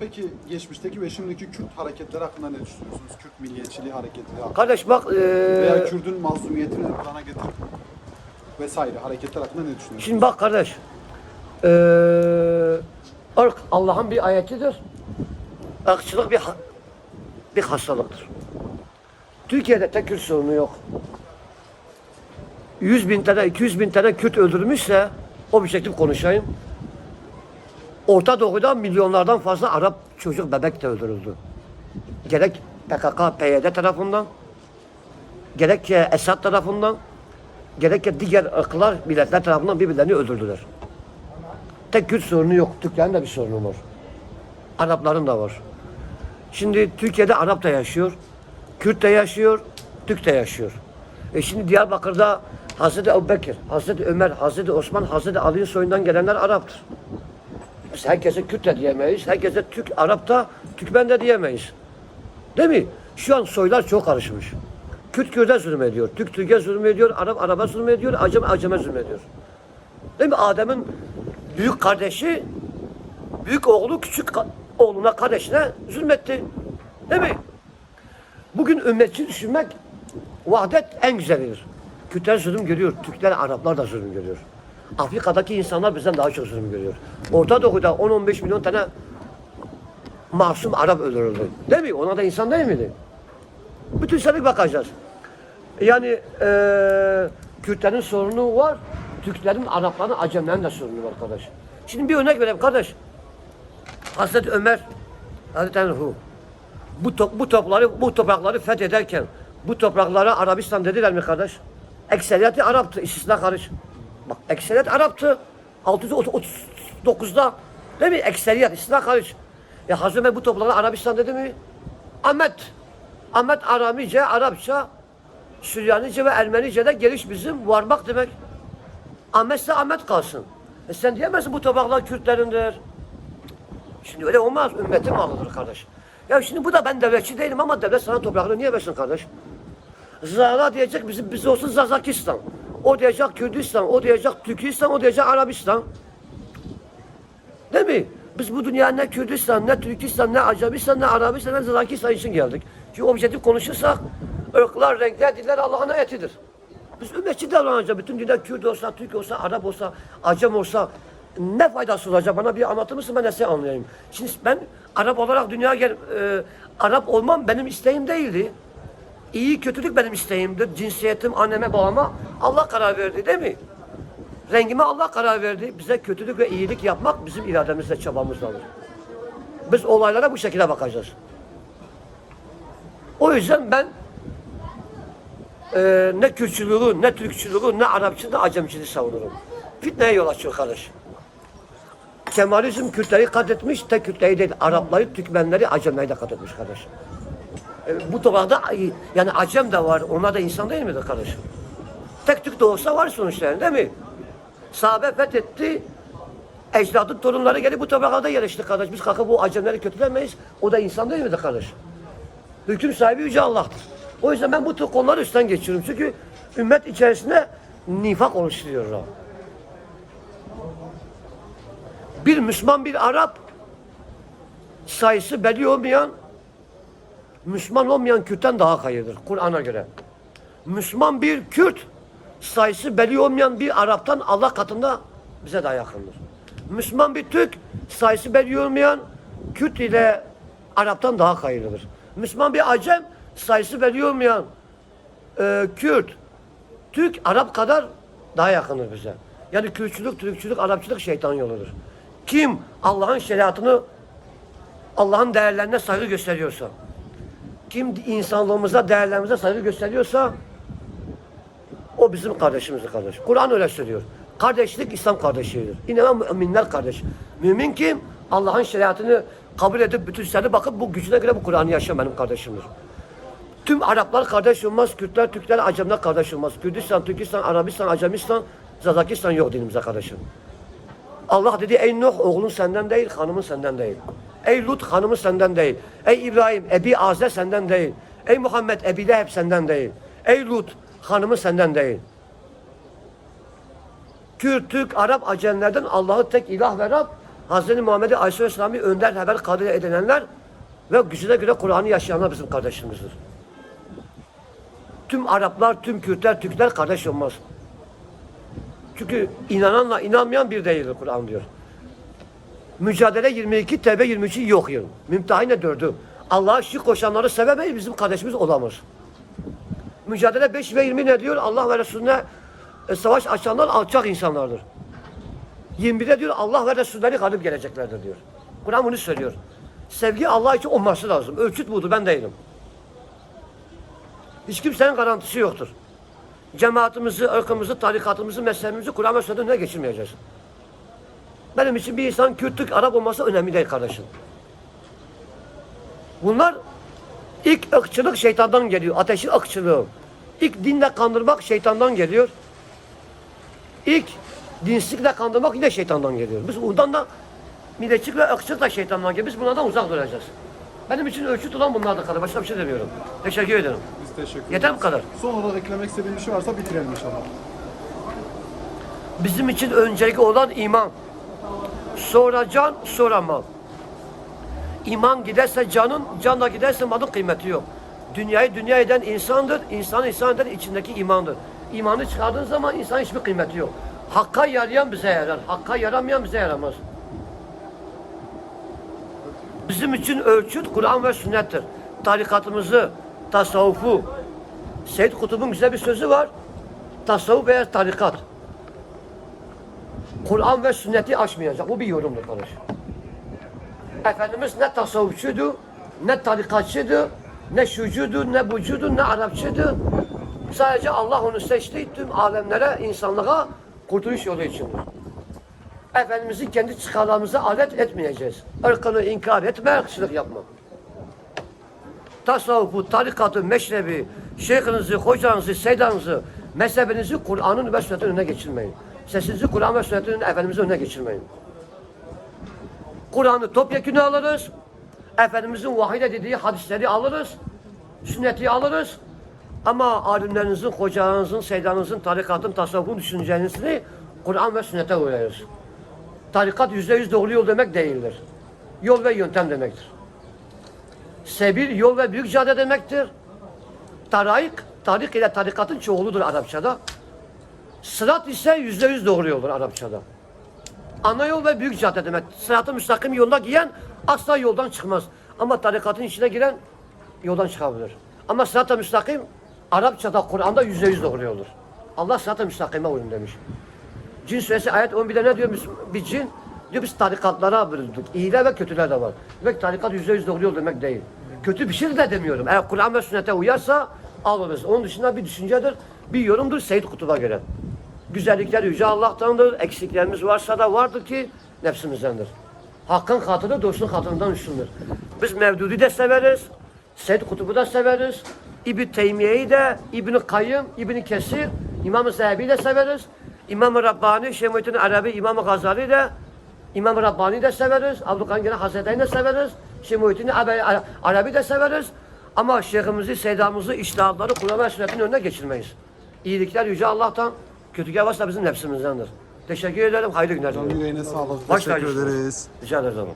Peki geçmişteki ve şimdiki Kürt hareketleri hakkında ne düşünüyorsunuz? Kürt milliyetçiliği hareketleri hakkında. Kardeş bak eee, Veya Kürt'ün mazlumiyetini plana getirip vesaire hareketler hakkında ne düşünüyorsunuz? şimdi bak kardeş eee ırk Allah'ın bir ayetidir. Irkçılık bir ha- bir hastalıktır. Türkiye'de tek Kürt sorunu yok. 100 bin tane, 200 bin tane Kürt öldürmüşse objektif konuşayım. Orta Doğu'da milyonlardan fazla Arap çocuk bebek de öldürüldü. Gerek PKK, PYD tarafından, gerek ki Esad tarafından, gerek ki diğer ırklar, milletler tarafından birbirlerini öldürdüler. Tek Kürt sorunu yok. Türklerin de bir sorunu var. Arapların da var. Şimdi Türkiye'de Arap da yaşıyor, Kürt de yaşıyor, Türk de yaşıyor. E şimdi Diyarbakır'da Hazreti Ebubekir, Hazreti Ömer, Hazreti Osman, Hazreti Ali'nin soyundan gelenler Arap'tır. Biz herkese Kürt de diyemeyiz, herkese Türk, Arap da, Türkmen de diyemeyiz. Değil mi? Şu an soylar çok karışmış. Kürt Kürt'e zulmediyor, Türk Türk'e zulmediyor, Arap Arap'a zulmediyor, Acem Acem'e zulmediyor. Değil mi? Adem'in büyük kardeşi, büyük oğlu küçük ka- oğluna, kardeşine zulmetti. Değil mi? Bugün ümmetçi düşünmek vahdet en güzelidir. Kürtler zulüm görüyor, Türkler, Araplar da zulüm görüyor. Afrika'daki insanlar bizden daha çok zulüm görüyor. Orta Doğu'da 10-15 milyon tane masum Arap öldürüldü. Değil mi? Ona da insan değil miydi? Bütün sene bakacağız. Yani eee Kürtlerin sorunu var. Türklerin, Arapların, Acemlerin de sorunu var kardeş. Şimdi bir örnek vereyim kardeş. Hazreti Ömer, Hazreti Enhu. Bu, top, bu topları, bu toprakları fethederken bu topraklara Arabistan dediler mi kardeş? Ekseriyeti Arap'tı, istisna karış. Bak ekseriyet Arap'tı. 639'da değil mi? Ekseriyet, istisna karış. Ya Hazreti bu topraklara Arabistan dedi mi? Ahmet. Ahmet Aramice, Arapça, Süryanice ve Ermenice'de geliş bizim varmak demek. Ahmetse Ahmet kalsın. E sen diyemezsin bu topraklar Kürtlerindir. Şimdi öyle olmaz. Ümmetin malıdır kardeş. Ya şimdi bu da ben devletçi değilim ama devlet sana toprakları niye versin kardeş? Zara diyecek bizim biz olsun Zazakistan. O diyecek Kürdistan, o diyecek Türkistan, o diyecek Arabistan. Değil mi? Biz bu dünyaya ne Kürdistan, ne Türkistan, ne Acabistan, ne Arabistan, ne Zazakistan için geldik. Çünkü objektif konuşursak ırklar, renkler, diller Allah'ın ayetidir. Biz ümmetçi davranacağız. Bütün dünya Kürt olsa, Türk olsa, Arap olsa, Acem olsa ne faydası olacak? Bana bir anlatır mısın ben size anlayayım. Şimdi ben Arap olarak dünyaya gel, e, Arap olmam benim isteğim değildi. İyi kötülük benim isteğimdir. Cinsiyetim, anneme, babama Allah karar verdi değil mi? Rengime Allah karar verdi. Bize kötülük ve iyilik yapmak bizim irademizle, çabamızla olur. Biz olaylara bu şekilde bakacağız. O yüzden ben e, ne Kürtçülüğü, ne Türkçülüğü, ne Arapçılığı, ne Acemçiliği savunurum. Fitneye yol açıyor kardeş. Kemalizm Kürtleri katletmiş, tek Kürtleri değil, Arapları, Türkmenleri, Acemleri de katletmiş kardeş. E, bu toprakta yani Acem de var, onlar da insan değil midir kardeş? Tek Türk de olsa var sonuçta değil mi? Sahabe fethetti, ecdadın torunları gelip bu topraklarda yerleşti kardeş. Biz kalkıp bu Acemleri kötülemeyiz, o da insan değil midir kardeş? Hüküm sahibi Yüce Allah'tır. O yüzden ben bu tür konuları üstten geçiyorum. Çünkü ümmet içerisinde nifak oluşturuyorlar. Bir Müslüman, bir Arap sayısı belli olmayan, Müslüman olmayan Kürt'ten daha hayırdır Kur'an'a göre. Müslüman bir Kürt sayısı belli olmayan bir Arap'tan Allah katında bize daha yakındır. Müslüman bir Türk sayısı belli olmayan Kürt ile Arap'tan daha hayırlıdır. Müslüman bir Acem sayısı belli olmayan e, Kürt, Türk, Arap kadar daha yakındır bize. Yani Kürtçülük, Türkçülük, Arapçılık şeytan yoludur. Kim Allah'ın şeriatını, Allah'ın değerlerine saygı gösteriyorsa, kim insanlığımıza, değerlerimize saygı gösteriyorsa o bizim kardeşimizdir kardeş. Kur'an öyle söylüyor. Kardeşlik İslam kardeşliğidir. İnanan müminler kardeş. Mümin kim? Allah'ın şeriatını kabul edip bütün seni bakıp bu gücüne göre bu Kur'an'ı yaşayan benim kardeşimdir. Tüm Araplar kardeş olmaz, Kürtler, Türkler, Acemler kardeş olmaz. Kürdistan, Türkistan, Arabistan, Acemistan, Zazakistan yok dinimize kardeşim. Allah dedi ey Nuh oğlun senden değil, hanımın senden değil. Ey Lut hanımı senden değil. Ey İbrahim Ebi Azer senden değil. Ey Muhammed Ebi Leheb senden değil. Ey Lut hanımı senden değil. Kürt, Türk, Arap, Acemlerden Allah'ı tek ilah ve Rab Hz. Muhammed'i Aleyhisselam'ı önder haber kabul edilenler ve gücüne göre Kur'an'ı yaşayanlar bizim kardeşimizdir. Tüm Araplar, tüm Kürtler, Türkler kardeş olmaz. Çünkü inananla inanmayan bir değildir Kur'an diyor. Mücadele 22, Tevbe 23'ü yok yıl. Mümtehine 4'ü. Allah'a şirk koşanları sevemeyiz, bizim kardeşimiz olamaz. Mücadele 5 ve 20 ne diyor? Allah ve Resulüne e, savaş açanlar alçak insanlardır. 21'de diyor Allah ve Resulleri galip geleceklerdir diyor. Kur'an bunu söylüyor. Sevgi Allah için olması lazım. Ölçüt budur ben değilim. Hiç kimsenin garantisi yoktur. Cemaatimizi, ırkımızı, tarikatımızı, mezhebimizi Kur'an ve sünnetin önüne geçirmeyeceğiz. Benim için bir insan Kürtlük, Arap olması önemli değil kardeşim. Bunlar ilk ırkçılık şeytandan geliyor. Ateşin ırkçılığı. İlk dinle kandırmak şeytandan geliyor. İlk dinsizlikle kandırmak yine şeytandan geliyor. Biz bundan da milletçilik ve ırkçılık da şeytandan geliyor. Biz bunlardan uzak duracağız. Benim için ölçüt olan bunlardır kadar. Başka bir şey demiyorum. Teşekkür ederim. Biz teşekkür ederiz. Yeter bu kadar. Son olarak eklemek istediğin bir şey varsa bitirelim inşallah. Bizim için öncelikli olan iman. Sonra can, sonra mal. İman giderse canın, can da giderse malın kıymeti yok. Dünyayı dünya eden insandır, insanı insan eden içindeki imandır. İmanı çıkardığın zaman insan hiçbir kıymeti yok. Hakka yarayan bize yarar, hakka yaramayan bize yaramaz. Bizim için ölçüt Kur'an ve sünnettir. Tarikatımızı, tasavvufu, Seyyid Kutub'un güzel bir sözü var. Tasavvuf veya tarikat. Kur'an ve sünneti aşmayacak. Bu bir yorumdur kardeş. Efendimiz ne tasavvufçuydu, ne tarikatçıydı, ne şucudu, ne bucudu, ne Arapçıydı. Sadece Allah onu seçti tüm alemlere, insanlığa kurtuluş yolu içindir. Efendimizin kendi çıkarlarımıza alet etmeyeceğiz. Irkını inkar etme, ırkçılık yapma. Tasavvufu, tarikatı, meşrebi, şeyhinizi, hocanızı, seydanızı, mezhebinizi Kur'an'ın ve sünnetin önüne geçirmeyin. Sesinizi Kur'an ve sünnetin Efendimizin önüne geçirmeyin. Kur'an'ı topyekünü alırız. Efendimizin vahide dediği hadisleri alırız. Sünneti alırız. Ama alimlerinizin, hocalarınızın, seydanınızın, tarikatın, tasavvufun düşüncenizi Kur'an ve sünnete uyarız. Tarikat yüzde yüz doğru yol demek değildir. Yol ve yöntem demektir. Sebil yol ve büyük cadde demektir. Taraik, tarik ile tarikatın çoğuludur Arapçada. Sırat ise yüzde yüz doğru yoldur Arapçada. Ana yol ve büyük cadde demek. Sırat-ı müstakim yolda giyen asla yoldan çıkmaz. Ama tarikatın içine giren yoldan çıkabilir. Ama sırat-ı müstakim Arapçada, Kur'an'da yüzde yüz doğru yoldur. Allah sırat-ı müstakime uyun demiş. Cin suresi ayet 11'de ne diyor bir cin? Diyor biz tarikatlara bölündük. İyiler ve kötüler de var. Demek tarikat yüzde yüz doğru yol demek değil. Kötü bir şey de demiyorum. Eğer Kur'an ve sünnete uyarsa alırız. Onun dışında bir düşüncedir, bir yorumdur Seyyid Kutub'a göre. Güzellikler Yüce Allah'tandır. Eksiklerimiz varsa da vardır ki nefsimizdendir. Hakkın hatırı dostun hatırından üstündür. Biz Mevdudi de severiz. Seyyid Kutub'u da severiz. İbn Teymiye'yi de, İbn Kayyım, İbn Kesir, İmam-ı de severiz. İmam-ı Rabbani, Şeyh Muhittin Arabi, İmam-ı Gazali de, İmam-ı Rabbani de severiz. Abdülkadir Hazretleri'ni de severiz. Şeyh Muhittin Arabi, de severiz. Ama şeyhimizi, seydamızı, iştihadları Kur'an ve önüne geçirmeyiz. İyilikler Yüce Allah'tan, kötülükler varsa bizim nefsimizdendir. Teşekkür ederim. Hayırlı günler diliyorum. yüreğine sağlık. Baş Teşekkür tacısınız. ederiz. Rica ederim.